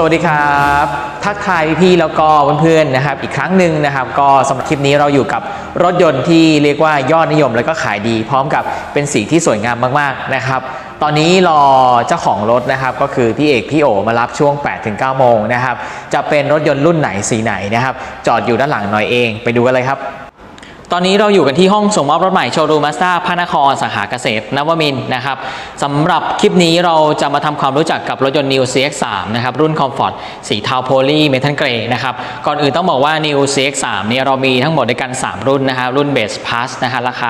สวัสดีครับทักทายพี่แล้วก็เพื่อนๆนะครับ อีกครั้งหนึ่งนะครับ ก็สำหรับคลิปนี้เราอยู่กับรถยนต์ที่เรียกว่ายอดนิยมแล้วก็ขายดี พร้อมกับเป็นสีที่สวยงามมากๆนะครับ ตอนนี้รอเจ้าของรถนะครับ ก็คือพี่เอกพี่โอมารับช่วง 8-9 โมงนะครับ จะเป็นรถยนต์รุ่นไหนสีไหนนะครับ จอดอยู่ด้านหลังหน่อยเอง ไปดูกันเลยครับ ตอนนี้เราอยู่กันที่ห้องส่งมอบรถใหม่โชว์รูมมาสด้าพระนครสาขาเกษตรนวมินทร์นะครับสำหรับคลิปนี้เราจะมาทำความรู้จักกับรถยนต์ New CX3 นะครับรุ่น Comfort สีเทาโพลีเมทัลเกรย์นะครับก่อนอื่นต้องบอกว่า New CX3 เนี่ยเรามีทั้งหมดด้วยกัน 3 รุ่นนะครับรุ่น Base Plus นะฮะราคา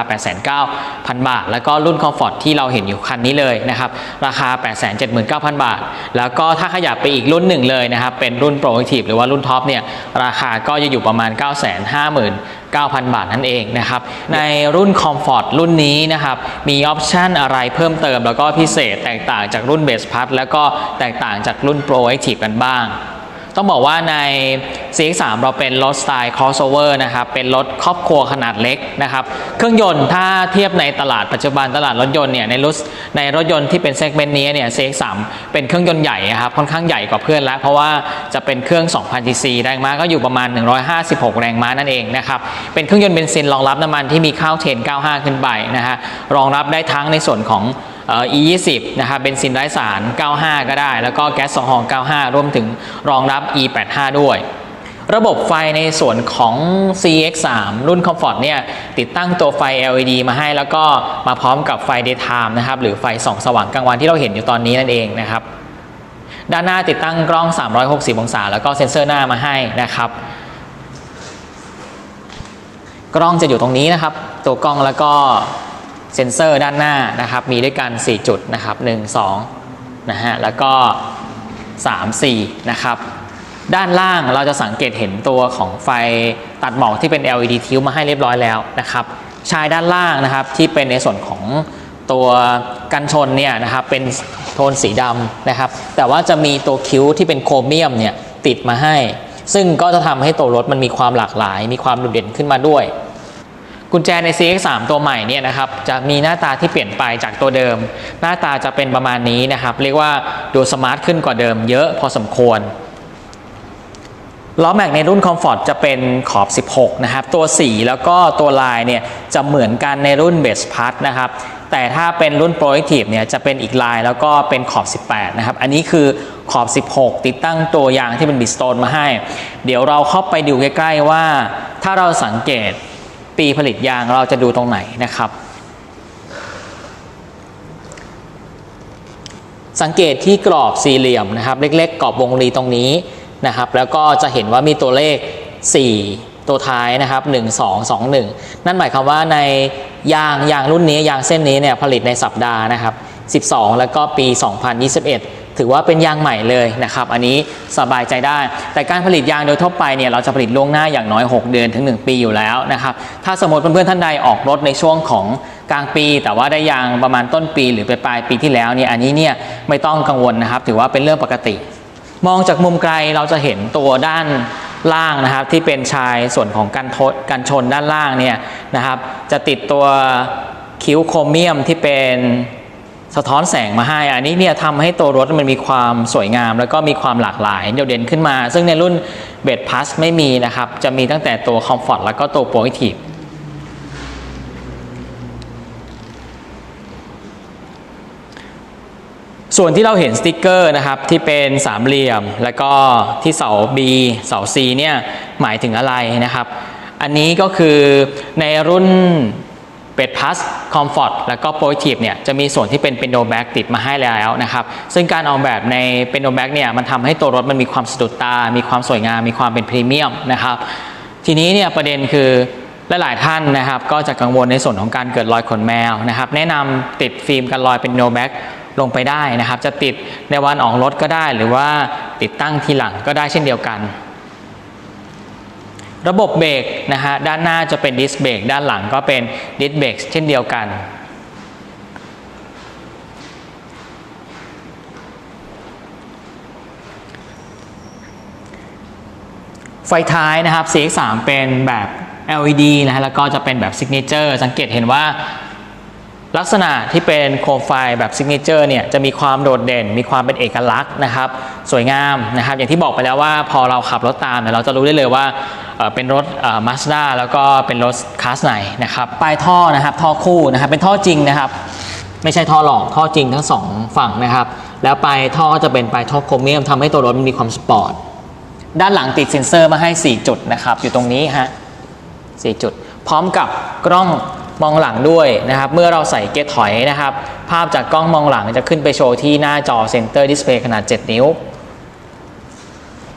89,000 บาท แล้วก็รุ่น Comfort ที่เราเห็นอยู่คันนี้เลยนะครับราคา 879,000 บาท แล้วก็ถ้าขยับไปอีกรุ่นหนึ่งเลยนะครับเป็นรุ่น Pro Active หรือว่ารุ่นท็อปเนี่ยราคาก็จะอยู่ประมาณ 950,000 9,000 บาทนั่นเองนะครับ ในรุ่น Comfort รุ่นนี้นะครับ มีออปชันอะไรเพิ่มเติมแล้วก็พิเศษแตกต่างจากรุ่น Base Plus แล้วก็แตกต่างจากรุ่น Pro Active กันบ้าง ต้องบอกว่าใน CX3 เราเป็นรถสไตล์ crossover นะครับ เป็นรถครอบครัวขนาดเล็กนะครับ เครื่องยนต์ถ้าเทียบในตลาดปัจจุบันตลาดรถยนต์เนี่ยในรถในรถยนต์ที่เป็นเซกเมนต์นี้เนี่ย CX3 เป็นเครื่องยนต์ใหญ่ครับค่อนข้างใหญ่กว่าเพื่อนแล้ว เพราะว่าจะเป็นเครื่อง 2,000 cc แรงม้าก็อยู่ประมาณ 156 แรงม้านั่นเองนะครับเป็นเครื่องยนต์เบนซินรองรับน้ำมันที่มีข้าวเทน95 ขึ้นไปนะฮะรองรับได้ทั้งในส่วนของ E20 นะครับเบนซินไร้สาร 95 ก็ได้ แล้วก็แก๊ส2หอง 95 รวมถึงรองรับ E85 ด้วย ระบบไฟในส่วนของ CX3 รุ่น Comfort เนี่ยติดตั้งตัวไฟ LED มาให้แล้วก็มาพร้อมกับไฟ daytime นะครับหรือไฟส่องสว่างกลางวันที่เราเห็นอยู่ตอนนี้นั่นเองนะครับด้านหน้าติดตั้งกล้อง 360 องศา แล้วก็เซ็นเซอร์หน้ามาให้นะครับ กล้องจะอยู่ตรงนี้นะครับ ตัวกล้องแล้วก็ เซ็นเซอร์ด้านหน้านะครับ มีด้วยกัน 4 จุดนะครับ 1 2นะฮะแล้วก็ 3 4 นะครับ ด้านล่างเราจะสังเกตเห็นตัวของไฟตัดหมอกที่เป็น LED ทิวมาให้เรียบร้อยแล้วนะครับชายด้านล่างนะครับที่เป็นในส่วนของตัวกันชนเนี่ยนะครับเป็นโทนสีดำนะครับ แต่ว่าจะมีตัวคิ้วที่เป็นโครเมียมเนี่ยติดมาให้ ซึ่งก็จะทำให้ตัวรถมันมีความหลากหลาย มีความโดดเด่นขึ้นมาด้วย กุญแจใน CX3 ตัวใหม่เนี่ยนะครับจะมีหน้าตาที่เปลี่ยนไปจากตัวเดิม หน้าตาจะเป็นประมาณนี้นะครับ เรียกว่าดูสมาร์ทขึ้นกว่าเดิมเยอะพอสมควรล้อแม็กในรุ่น Comfort จะเป็นขอบ 16 นะครับ ตัวสีแล้วก็ตัวลายเนี่ยจะเหมือนกันในรุ่น Base Plus นะครับ แต่ถ้าเป็นรุ่น Pro Active เนี่ยจะเป็นอีกลายแล้วก็เป็นขอบ 18 นะครับ อันนี้คือขอบ 16 ติดตั้งตัวยางที่เป็นบิสโตนมาให้ เดี๋ยวเราเข้าไปดูใกล้ ๆ ว่า ถ้าเราสังเกต ปีผลิตยางเราจะดูตรงไหนนะครับ สังเกตที่กรอบสี่เหลี่ยมนะครับ เล็กๆ กรอบวงรีตรงนี้นะครับ แล้วก็จะเห็นว่ามีตัวเลข 4 ตัวท้ายนะครับ 1 2 2 1 นั่นหมายความว่าในยางยางรุ่นนี้ยางเส้นนี้เนี่ยผลิตในสัปดาห์นะครับ 12 แล้วก็ปี 2021 ถือว่าเป็นยางใหม่เลยนะครับ อันนี้สบายใจได้ แต่การผลิตยางโดยทั่วไปเนี่ยเราจะผลิตล่วงหน้าอย่างน้อย 6 เดือนถึง 1 ปีอยู่แล้วนะครับ ถ้าสมมติเพื่อนๆท่านใดออกรถในช่วงของกลางปี แต่ว่าได้ยางประมาณต้นปี หรือไปปลายปีที่แล้วเนี่ยอันนี้เนี่ยไม่ต้องกังวลนะครับ ถือว่าเป็นเรื่องปกติ มองจากมุมไกลเราจะเห็นตัวด้านล่างนะครับที่เป็นชายส่วนของกันทดกันชนด้านล่างเนี่ยนะครับ จะติดตัวคิ้วโครเมียมที่เป็น สะท้อนแสงมาให้ อันนี้เนี่ยทำให้ตัวรถมันมีความสวยงาม แล้วก็มีความหลากหลายโดดเด่นขึ้นมา ซึ่งในรุ่นเบ d พัสไม่มีนะครับ จะมีตั้งแต่ตัว Comfort แล้วก็ตัว Pro Active ส่วนที่เราเห็นสติกเกอร์นะครับที่เป็นสามเหลี่ยม แล้วก็ที่เสา B เสา C เนี่ยหมายถึงอะไรนะครับ อันนี้ก็คือในรุ่น เป็ดพัสคอมฟอร์ตแล้วก็โปรทีฟเนี่ยจะมีส่วนที่เป็นเป็นโนแบ็กติดมาให้แล้วนะครับ ซึ่งการออกแบบในเป็นโนแบ็กเนี่ยมันทำให้ตัวรถมันมีความสะดุดตา มีความสวยงาม มีความเป็นพรีเมียมนะครับ ทีนี้เนี่ยประเด็นคือหลายๆท่านนะครับก็จะกังวลในส่วนของการเกิดรอยขนแมวนะครับแนะนำติดฟิล์มกันรอยเป็นโนแบ็กลงไปได้นะครับ จะติดในวันออกรถก็ได้ หรือว่าติดตั้งทีหลังก็ได้เช่นเดียวกัน ระบบเบรกนะฮะด้านหน้าจะเป็นดิสเบรกด้านหลังก็เป็นดิสเบรกเช่นเดียวกันไฟท้ายนะครับ CX3 เป็นแบบ LED นะฮะแล้วก็จะเป็นแบบ Signature สังเกตเห็นว่า ลักษณะที่เป็นโคมไฟแบบซิกเนเจอร์เนี่ยจะมีความโดดเด่น มีความเป็นเอกลักษณ์นะครับ สวยงามนะครับ อย่างที่บอกไปแล้วว่าพอเราขับรถตามเนี่ยเราจะรู้ได้เลยว่าเป็นรถมาสด้าแล้วก็เป็นรถคลาสไหนนะครับปลายท่อนะครับท่อคู่นะครับเป็นท่อจริงนะครับ ไม่ใช่ท่อหลอกท่อจริงทั้งสองฝั่งนะครับ แล้วปลายท่อจะเป็นปลายท่อโครเมียมทำให้ตัวรถมันมีความสปอร์ตด้านหลังติดเซ็นเซอร์มาให้ 4 จุดนะครับอยู่ตรงนี้ฮะ4จุด พร้อมกับกล้อง มองหลังด้วยนะครับ เมื่อเราใส่เกียร์ถอยนะครับ ภาพจากกล้องมองหลังจะขึ้นไปโชว์ที่หน้าจอเซนเตอร์ดิสเพย์ขนาด 7 นิ้ว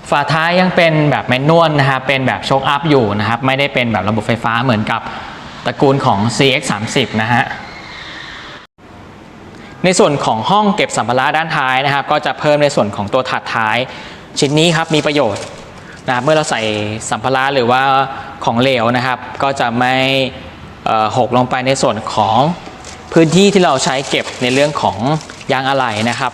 ฝาท้ายยังเป็นแบบแมนนวลนะครับเป็นแบบโชคอัพอยู่นะครับ ไม่ได้เป็นแบบระบบไฟฟ้าเหมือนกับตระกูลของ CX30 นะฮะในส่วนของห้องเก็บสัมภาระด้านท้ายนะครับ ก็จะเพิ่มในส่วนของตัวถาดท้าย ชิ้นนี้ครับมีประโยชน์นะครับเมื่อเราใส่สัมภาระหรือว่าของเหลวนะครับ ก็จะไม่ หกลงไปในส่วนของพื้นที่ที่เราใช้เก็บในเรื่องของยางอะไหล่นะครับ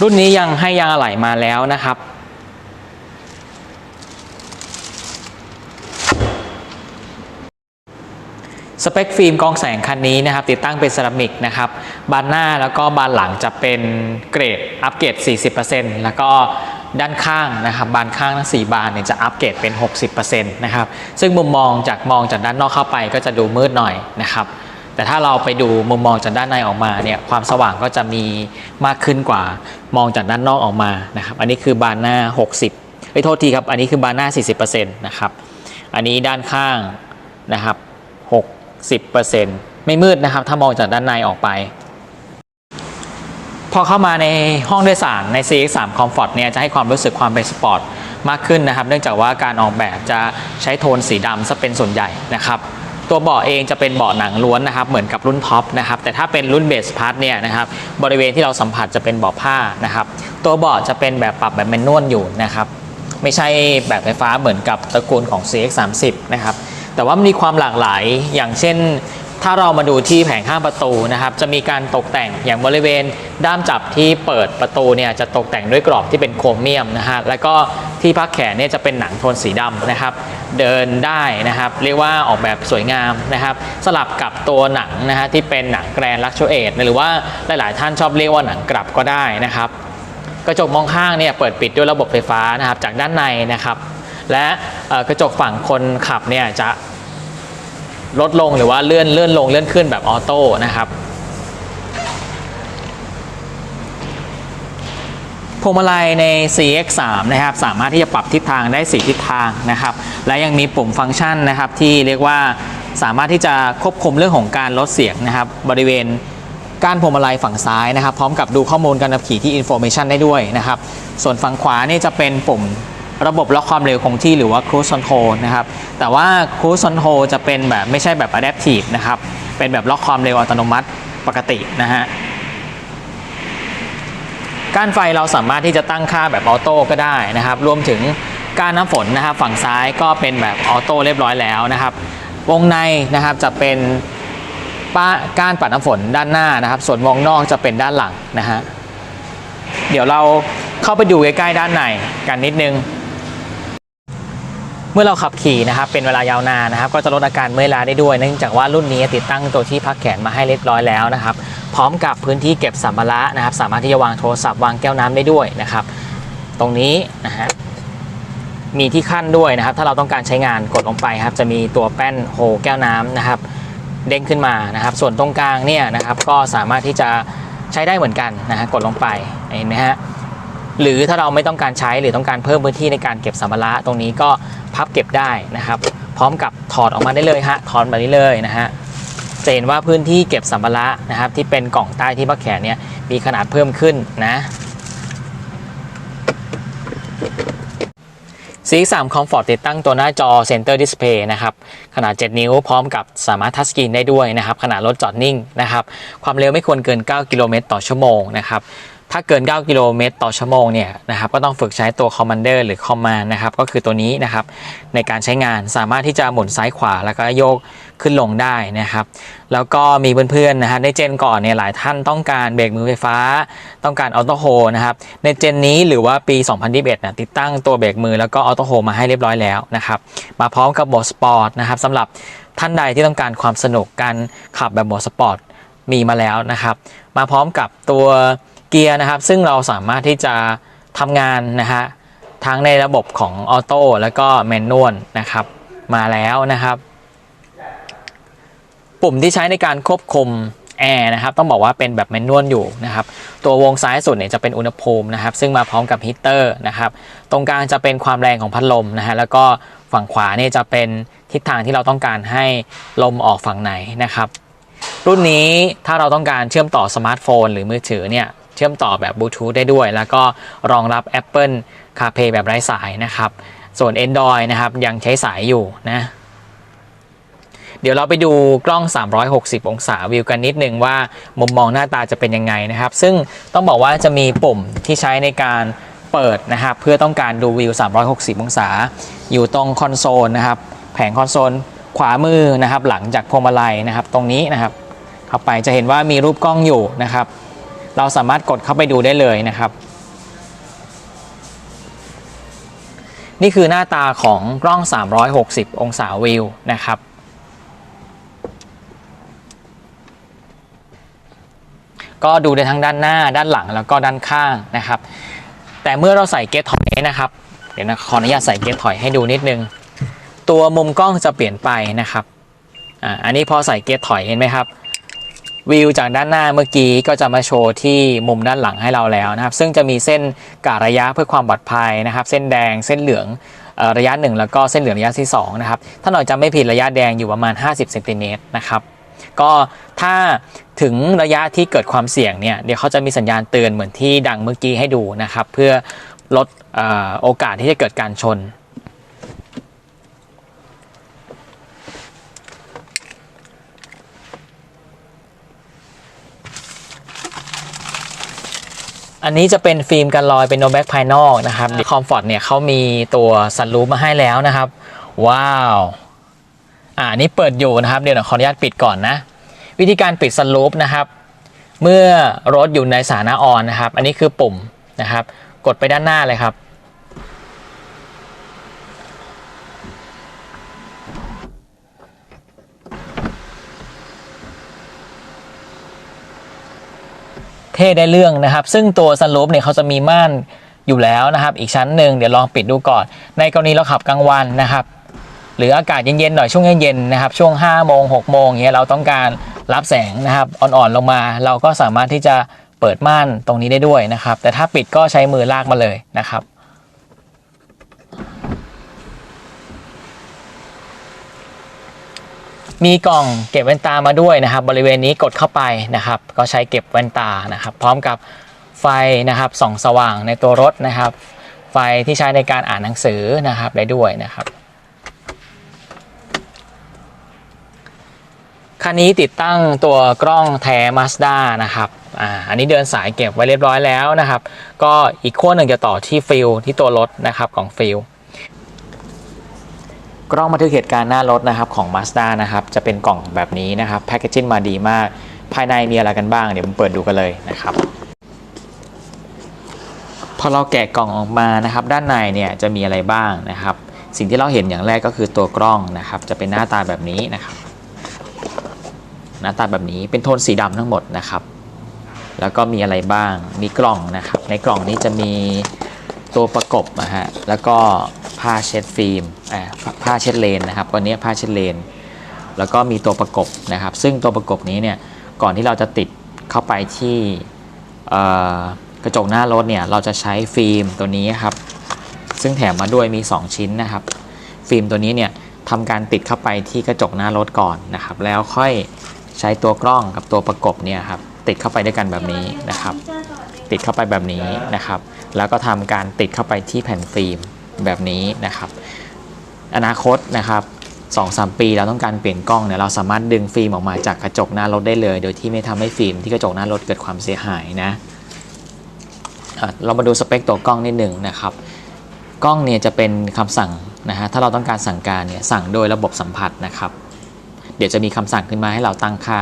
รุ่นนี้ยังให้ยางอะไหล่มาแล้วนะครับ สเปคฟิล์มกองแสงคันนี้นะครับ ติดตั้งเป็นเซรามิกนะครับ บานหน้าแล้วก็บานหลังจะเป็นเกรดอัปเกรด 40%แล้วก็ ด้านข้างนะครับบานข้างทั้ง 4 บานเนี่ยจะอัปเกรดเป็น 60%นะครับซึ่งมุมมองจากมองจากด้านนอกเข้าไปก็จะดูมืดหน่อยนะครับแต่ถ้าเราไปดูมุมมองจากด้านในออกมาเนี่ยความสว่างก็จะมีมากขึ้นกว่ามองจากด้านนอกออกมานะครับอันนี้คือบานหน้า 60ไม่โทษทีครับอันนี้คือบานหน้า 40%นะครับอันนี้ด้านข้างนะครับ60%ไม่มืดนะครับถ้ามองจากด้านในออกไป พอเข้ามาในห้องโดยสารใน CX3 Comfort เนี่ยจะให้ความรู้สึกความเป็นสปอร์ตมากขึ้นนะครับ เนื่องจากว่าการออกแบบจะใช้โทนสีดำซะเป็นส่วนใหญ่นะครับ ตัวเบาะเองจะเป็นเบาะหนังล้วนนะครับ เหมือนกับรุ่นท็อปนะครับ แต่ถ้าเป็นรุ่นเบสพาร์ทเนี่ยนะครับ บริเวณที่เราสัมผัสจะเป็นเบาะผ้านะครับ ตัวเบาะจะเป็นแบบปรับแบบแมนนวลอยู่นะครับ ไม่ใช่แบบไฟฟ้าเหมือนกับตระกูลของ CX30 นะครับ แต่ว่ามันมีความหลากหลายอย่างเช่น ถ้าเรามาดูที่แผงข้างประตูนะครับ จะมีการตกแต่งอย่างบริเวณด้ามจับที่เปิดประตูเนี่ยจะตกแต่งด้วยกรอบที่เป็นโครเมียมนะฮะแล้วก็ที่พักแขนเนี่ยจะเป็นหนังโทนสีดำนะครับ เดินได้นะครับ เรียกว่าออกแบบสวยงามนะครับ สลับกับตัวหนังนะฮะที่เป็นหนังแกรนลักชูเอทหรือว่าหลาย ๆ ท่านชอบเรียกว่าหนังกลับก็ได้นะครับ กระจกมองข้างเนี่ยเปิดปิดด้วยระบบไฟฟ้านะครับจากด้านในนะครับ และกระจกฝั่งคนขับเนี่ยจะ ลดลงหรือว่าเลื่อนเลื่อนลงเลื่อนขึ้นแบบออโต้นะครับพวงมาลัยใน CX3 นะครับสามารถที่จะปรับทิศทางได้ 4 ทิศทางนะครับ และยังมีปุ่มฟังก์ชันนะครับที่เรียกว่าสามารถที่จะควบคุมเรื่องของการลดเสียงนะครับ บริเวณก้านพวงมาลัยฝั่งซ้ายนะครับ พร้อมกับดูข้อมูลการขับขี่ที่ Information ได้ด้วยนะครับ ส่วนฝั่งขวานี่จะเป็นปุ่ม ระบบล็อกความเร็วคงที่หรือว่า Cruise Control นะครับ แต่ว่า Cruise Control จะเป็นแบบไม่ใช่แบบ Adaptive นะครับ เป็นแบบล็อกความเร็วอัตโนมัติปกตินะฮะก้านไฟเราสามารถที่จะตั้งค่าแบบออโต้ก็ได้นะครับ รวมถึงก้านน้ำฝนนะครับ ฝั่งซ้ายก็เป็นแบบออโต้เรียบร้อยแล้วนะครับ วงในนะครับจะเป็นป้าก้านปัดน้ำฝนด้านหน้านะครับ ส่วนวงนอกจะเป็นด้านหลังนะฮะเดี๋ยวเราเข้าไปดูใกล้ๆด้านในกันนิดนึง มื่อเราขับขี่นะครับเป็นเวลายาวนานนะครับก็จะลดอาการเมื่อยล้าได้ด้วย เนื่องจากว่ารุ่นนี้ติดตั้งตัวที่พักแขนมาให้เรียบร้อยแล้วนะครับพร้อมกับพื้นที่เก็บสัมภาระนะครับ สามารถที่จะวางโทรศัพท์วางแก้วน้ำได้ด้วยนะครับ ตรงนี้นะฮะมีที่ขั้นด้วยนะครับ ถ้าเราต้องการใช้งานกดลงไปครับ จะมีตัวแป้นโฮแก้วน้ำนะครับ เด้งขึ้นมานะครับ ส่วนตรงกลางเนี่ยนะครับก็สามารถที่จะใช้ได้เหมือนกันนะฮะกดลงไปเห็นไหมฮะหรือถ้าเราไม่ต้องการใช้หรือต้องการเพิ่มพื้นที่ในการเก็บสัมภาระตรงนี้ก็ พับเก็บได้นะครับ พร้อมกับถอดออกมาได้เลยฮะถอดแบบนี้เลยนะฮะจะเห็นว่าพื้นที่เก็บสัมภาระนะครับ ที่เป็นกล่องใต้ที่พักแขนเนี่ยมีขนาดเพิ่มขึ้นนะ C3 Comfort ติดตั้งตัวหน้าจอ Center Display นะครับ ขนาด 7 นิ้วพร้อมกับสามารถทัชสกรีนได้ด้วยนะครับ ขนาดรถจอดนิ่งนะครับ ความเร็วไม่ควรเกิน 9 กิโลเมตรต่อชั่วโมงนะครับ ถ้าเกิน 9 กิโลเมตรต่อชั่วโมงเนี่ยนะครับก็ต้องฝึกใช้ตัว Commander หรือ Command นะครับก็คือตัวนี้นะครับในการใช้งานสามารถที่จะหมุนซ้ายขวาแล้วก็โยกขึ้นลงได้นะครับ แล้วก็มีเพื่อนๆนะฮะในเจนก่อนเนี่ยหลายท่านต้องการเบรกมือไฟฟ้า ต้องการออโต้โฮนะครับในเจนนี้หรือว่าปี 2021นะติดตั้งตัวเบรกมือแล้วก็ออโต้โฮมาให้เรียบร้อยแล้วนะครับมาพร้อมกับโหมดสปอร์ตนะครับสำหรับท่านใดที่ต้องการความสนุกการขับแบบโหมดสปอร์ตมีมาแล้วนะครับ มาพร้อมกับตัว กียร์นะครับ ซึ่งเราสามารถที่จะทำงานนะฮะทั้งในระบบของออโต้แล้วก็แมนนวลนะครับ มาแล้วนะครับ ปุ่มที่ใช้ในการควบคุมแอร์นะครับต้องบอกว่าเป็นแบบแมนนวลอยู่นะครับ ตัววงซ้ายสุดเนี่ยจะเป็นอุณหภูมินะครับ ซึ่งมาพร้อมกับฮีเตอร์นะครับ ตรงกลางจะเป็นความแรงของพัดลมนะฮะแล้วก็ฝั่งขวาเนี่ยจะเป็นทิศทางที่เราต้องการให้ลมออกฝั่งไหนนะครับ รุ่นนี้ถ้าเราต้องการเชื่อมต่อสมาร์ทโฟน หรือมือถือเนี่ย เชื่อมต่อแบบบลูทูธได้ด้วย แล้วก็รองรับ Apple CarPlay แบบไร้สายนะครับ ส่วน Android นะครับยังใช้สายอยู่นะเดี๋ยวเราไปดูกล้อง 360 องศาวิวกันนิดนึงว่ามุมมองหน้าตาจะเป็นยังไงนะครับ ซึ่งต้องบอกว่าจะมีปุ่มที่ใช้ในการเปิดนะครับ เพื่อต้องการดูวิว 360 องศา อยู่ตรงคอนโซลนะครับ แผงคอนโซลขวามือนะครับ หลังจากพวงมาลัยนะครับ ตรงนี้นะครับ เข้าไปจะเห็นว่ามีรูปกล้องอยู่นะครับ เราสามารถกดเข้าไปดูได้เลยนะครับ นี่คือหน้าตาของกล้อง 360 องศาวิวนะครับก็ดูได้ทั้งด้านหน้าด้านหลังแล้วก็ด้านข้างนะครับ แต่เมื่อเราใส่เกียร์ถอยนะครับ เดี๋ยวนะขออนุญาตใส่เกียร์ถอยให้ดูนิดนึง ตัวมุมกล้องจะเปลี่ยนไปนะครับอ่าอันนี้พอใส่เกียร์ถอยเห็นไหมครับ วิวจากด้านหน้าเมื่อกี้ก็จะมาโชว์ที่มุมด้านหลังให้เราแล้วนะครับ ซึ่งจะมีเส้นกะระยะเพื่อความปลอดภัยนะครับ เส้นแดงเส้นเหลืองระยะ 1 แล้วก็เส้นเหลืองระยะที่2นะครับถ้าหน่อยจำไม่ผิดระยะแดงอยู่ประมาณ 50เซนติเมตรนะครับก็ถ้าถึงระยะที่เกิดความเสี่ยงเนี่ยเดี๋ยวเขาจะมีสัญญาณเตือนเหมือนที่ดังเมื่อกี้ให้ดูนะครับ เพื่อลดออโอกาสที่จะเกิดการชน อันนี้จะเป็นฟิล์มกันรอยเป็นโนแบ็กภายนอกนะครับคอมฟอร์ตเนี่ยเขามีตัวซันรูฟมาให้แล้วนะครับ ว้าวอ่าอันนี้เปิดอยู่นะครับ เดี๋ยวขออนุญาตปิดก่อนนะ วิธีการปิดซันรูฟนะครับ เมื่อรถอยู่ในสถานะออนนะครับ อันนี้คือปุ่มนะครับ กดไปด้านหน้าเลยครับ เท่ได้เรื่องนะครับ ซึ่งตัวซันรูฟเนี่ยเขาจะมีม่านอยู่แล้วนะครับ อีกชั้นหนึ่งเดี๋ยวลองปิดดูก่อน ในกรณีเราขับกลางวันนะครับ หรืออากาศเย็นๆหน่อยช่วงเย็นๆนะครับ ช่วง5โมง6โมงเงี้ยเราต้องการรับแสงนะครับอ่อนๆลงมา เราก็สามารถที่จะเปิดม่านตรงนี้ได้ด้วยนะครับ แต่ถ้าปิดก็ใช้มือลากมาเลยนะครับ มีกล่องเก็บแว่นตามาด้วยนะครับ บริเวณนี้กดเข้าไปนะครับ ก็ใช้เก็บแว่นตานะครับ พร้อมกับไฟนะครับส่องสว่างในตัวรถนะครับ ไฟที่ใช้ในการอ่านหนังสือนะครับได้ด้วยนะครับคันนี้ติดตั้งตัวกล้องแท้ Mazda นะครับอ่าอันนี้เดินสายเก็บไว้เรียบร้อยแล้วนะครับ ก็อีกขั้วหนึ่งจะต่อที่ฟิลที่ตัวรถนะครับของฟิล กล้องบันทึกเหตุการณ์หน้ารถนะครับของ Mazda นะครับจะเป็นกล่องแบบนี้นะครับแพคเกจิ้งมาดีมาก ภายในมีอะไรกันบ้างเดี๋ยวผมเปิดดูกันเลยนะครับ พอเราแกะกล่องออกมานะครับ ด้านในเนี่ยจะมีอะไรบ้างนะครับ สิ่งที่เราเห็นอย่างแรกก็คือตัวกล้องนะครับ จะเป็นหน้าตาแบบนี้นะครับ หน้าตาแบบนี้เป็นโทนสีดำทั้งหมดนะครับ แล้วก็มีอะไรบ้างมีกล่องนะครับ ในกล่องนี้จะมีตัวประกบนะฮะแล้วก็ ผ้าเช็ดฟิล์มอ่าผ้าเช็ดเลนนะครับวันนี้ผ้าเช็ดเลน แล้วก็มีตัวประกบนะครับ ซึ่งตัวประกบนี้เนี่ยก่อนที่เราจะติดเข้าไปที่กระจกหน้ารถเนี่ยเราจะใช้ฟิล์มตัวนี้ครับ ซึ่งแถมมาด้วยมี 2 ชิ้นนะครับ ฟิล์มตัวนี้เนี่ยทำการติดเข้าไปที่กระจกหน้ารถก่อนนะครับ แล้วค่อยใช้ตัวกล้องกับตัวประกบเนี่ยครับติดเข้าไปด้วยกันแบบนี้นะครับ ติดเข้าไปแบบนี้นะครับ แล้วก็ทำการติดเข้าไปที่แผ่นฟิล์ม แบบนี้นะครับ อนาคตนะครับ2-3ปีเราต้องการเปลี่ยนกล้องเนี่ยเราสามารถดึงฟิล์มออกมาจากกระจกหน้ารถได้เลย โดยที่ไม่ทำให้ฟิล์มที่กระจกหน้ารถเกิดความเสียหายนะะเรามาดูสเปคตัวกล้องนิดหนึ่งนะครับ กล้องเนี่ยจะเป็นคำสั่งนะฮะถ้าเราต้องการสั่งการเนี่ยสั่งโดยระบบสัมผัสนะครับ เดี๋ยวจะมีคำสั่งขึ้นมาให้เราตั้งค่า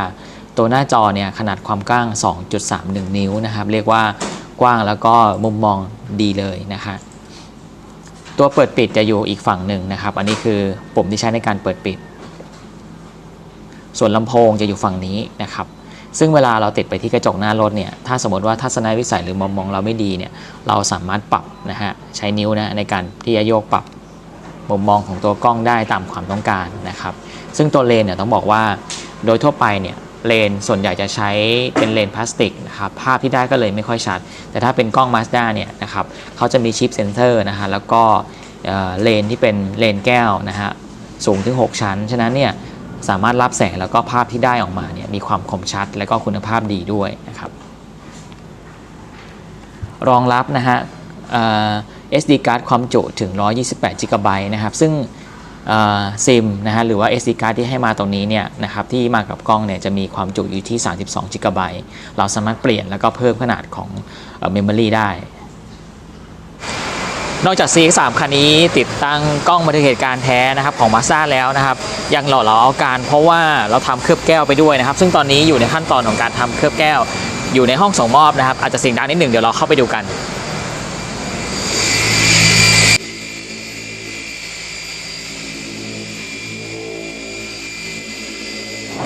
ตัวหน้าจอเนี่ยขนาดความกว้าง 2.31 นิ้วนะครับ เรียกว่ากว้างแล้วก็มุมมองดีเลยนะคะ ตัวเปิดปิดจะอยู่อีกฝั่งหนึ่งนะครับ อันนี้คือปุ่มที่ใช้ในการเปิดปิด ส่วนลำโพงจะอยู่ฝั่งนี้นะครับ ซึ่งเวลาเราติดไปที่กระจกหน้ารถเนี่ย ถ้าสมมติว่าทัศนวิสัยหรือมองมองเราไม่ดีเนี่ย เราสามารถปรับนะฮะ ใช้นิ้วนะในการที่จะโยกปรับมุมมองของตัวกล้องได้ตามความต้องการนะครับ ซึ่งตัวเลนเนี่ยต้องบอกว่าโดยทั่วไปเนี่ย เลนส่วนใหญ่จะใช้เป็นเลนพลาสติกนะครับภาพที่ได้ก็เลยไม่ค่อยชัด แต่ถ้าเป็นกล้อง Mazda เนี่ยนะครับเขาจะมีชิปเซนเซอร์นะฮะแล้วก็เลนที่เป็นเลนแก้วนะฮะสูงถึง 6 ชั้น ฉะนั้นเนี่ยสามารถรับแสงแล้วก็ภาพที่ได้ออกมาเนี่ยมีความคมชัดและก็คุณภาพดีด้วยนะครับรองรับนะฮะ SD card ความจุถึง 128 GB นะครับ ซึ่ง ซิมนะฮะหรือว่า SD card ที่ให้มาตรงนี้เนี่ยนะครับที่มากับกล้องเนี่ยจะมีความจุอยู่ที่ 32 GB เราสามารถเปลี่ยนแล้วก็เพิ่มขนาดของเมมโมรีได้ นอกจาก CX3 คันนี้ติดตั้งกล้องบันทึกเหตุการณ์แท้นะครับของ Mazda แล้วนะครับ ยังหล่อเหลาเอาการเพราะว่าเราทำเคลือบแก้วไปด้วยนะครับ ซึ่งตอนนี้อยู่ในขั้นตอนของการทำเคลือบแก้ว อยู่ในห้องส่งมอบนะครับอาจจะเสียงดังนิดหนึ่งเดี๋ยวเราเข้าไปดูกัน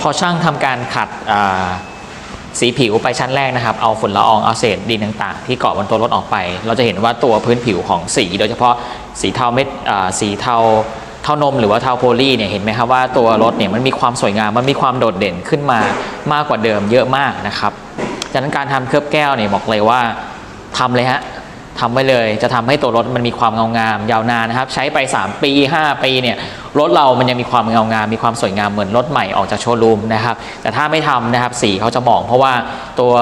พอช่างทำการขัดสีผิวไปชั้นแรกนะครับ เอาฝุ่นละออง เอาเศษดินต่างๆ ที่เกาะบนตัวรถออกไป เราจะเห็นว่าตัวพื้นผิวของสี โดยเฉพาะสีเทาเม็ดสีเทาเทานมหรือว่าเทาโพลีเนี่ยเห็นไหมครับว่าตัวรถเนี่ยมันมีความสวยงาม มันมีความโดดเด่นขึ้นมามากกว่าเดิมเยอะมากนะครับจากนั้นการทำเคลือบแก้วเนี่ยบอกเลยว่าทำเลยฮะ ทำไว้เลย จะทำให้ตัวรถมันมีความเงางาม ยาวนานนะครับ ใช้ไป 3 ปี 5 ปีเนี่ยรถเรามันยังมีความเงางาม มีความสวยงามเหมือนรถใหม่ออกจากโชว์รูมนะครับ แต่ถ้าไม่ทำนะครับสีเขาจะหมองเพราะว่าตัว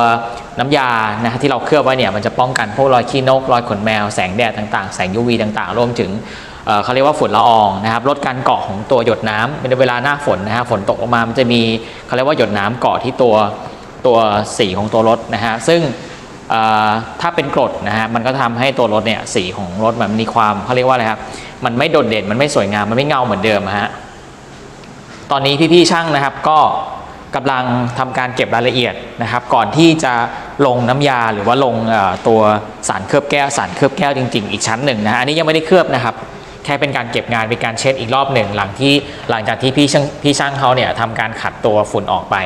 น้ำยานะที่เราเคลือบไว้เนี่ยมันจะป้องกันพวกรอยขี้นกรอยขนแมวแสงแดดต่างๆ แสง UV ต่างๆรวมถึงเขาเรียกว่าฝุ่นละอองนะครับลดการเกาะของตัวหยดน้ำในเวลาหน้าฝนนะฮะฝนตกลงมามันจะมีเขาเรียกว่าหยดน้ำเกาะที่ตัวตัวสีของตัวรถนะฮะซึ่ง ถ้าเป็นกรดนะฮะมันก็ทำให้ตัวรถเนี่ยสีของรถมันมีความเขาเรียกว่าอะไรครับมันไม่โดดเด่นมันไม่สวยงามมันไม่เงาเหมือนเดิมฮะตอนนี้พี่ๆช่างนะครับก็กำลังทำการเก็บรายละเอียดนะครับ ก่อนที่จะลงน้ำยาหรือว่าลงตัวสารเคลือบแก้วสารเคลือบแก้วจริง ๆ อีกชั้นหนึ่งนะฮะอันนี้ยังไม่ได้เคลือบนะครับแค่เป็นการเก็บงานเป็นการเช็ดอีกรอบหนึ่งหลังที่หลังจากที่พี่ช่างพี่ช่างเขาเนี่ยทำการขัดตัวฝุ่นออกไป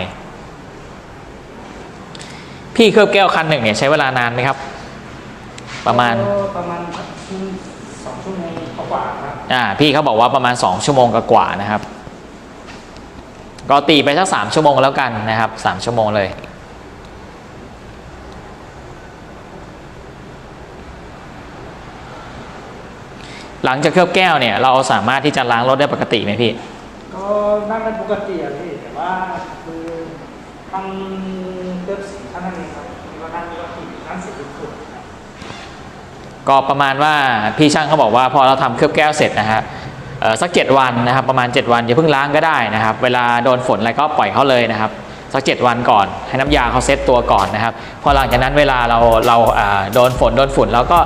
พี่เคลือบแก้วคันหนึ่งเนี่ยใช้เวลานานไหมครับ ประมาณก็ประมาณสองชั่วโมงกว่าๆครับอ่าพี่เขาบอกว่าประมาณ 2 ชั่วโมงกว่าๆนะครับ ก็ตีไปสักสามชั่วโมงแล้วกันนะครับสามชั่วโมงเลยหลังจากเคลือบแก้วเนี่ยเราสามารถที่จะล้างรถได้ปกติไหมพี่ ก็นั่งเป็นปกติอะพี่แต่ว่าคือทำเติมสีเท่านั้นเองครับก็นั่งปกตินั่งสีสุดๆครับ ก็ประมาณว่าพี่ช่างเขาบอกว่าพอเราทำเคลือบแก้วเสร็จนะฮะเอ่อสัก 7 วันนะครับประมาณ 7 วันอย่าเพิ่งล้างก็ได้นะครับ เวลาโดนฝนอะไรก็ปล่อยเขาเลยนะครับสัก 7 วันก่อน ให้น้ำยาเขาเซ็ตตัวก่อนนะครับ พอหลังจากนั้นเวลาเราเราโดนฝนโดนฝุ่นเราก็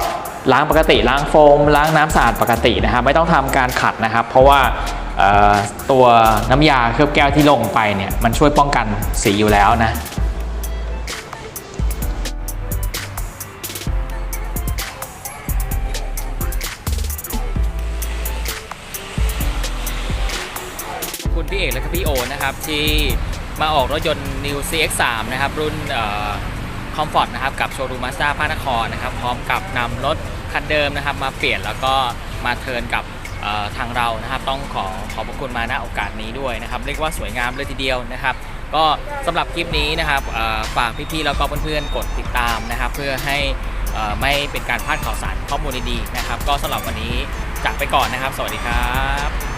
ล้างปกติล้างโฟม ล้างน้ำสะอาดปกตินะครับ ไม่ต้องทำการขัดนะครับ เพราะว่าตัวน้ำยาเคลือบแก้วที่ลงไปเนี่ยมันช่วยป้องกันสีอยู่แล้วนะ อบคุณพี่เอกและพี่โอนะครับที่มาออกรถยนต์ New CX3 นะครับรุ่นคอมฟอร์ตนะครับกับโชว์รูมมาสด้าพระนครนะครับพร้อมกับนำรถคันเดิมนะครับมาเปลี่ยนแล้วก็มาเทิร์นกับทางเรานะครับต้องขอขอบพระคุณมาณโอกาสนี้ด้วยนะครับเรียกว่าสวยงามเลยทีเดียวนะครับ ก็สำหรับคลิปนี้นะครับฝากพี่ๆแล้วก็เพื่อนๆกดติดตามนะครับ เพื่อให้ไม่เป็นการพลาดข่าวสารข้อมูลดีๆนะครับ ก็สำหรับวันนี้จากไปก่อนนะครับ สวัสดีครับ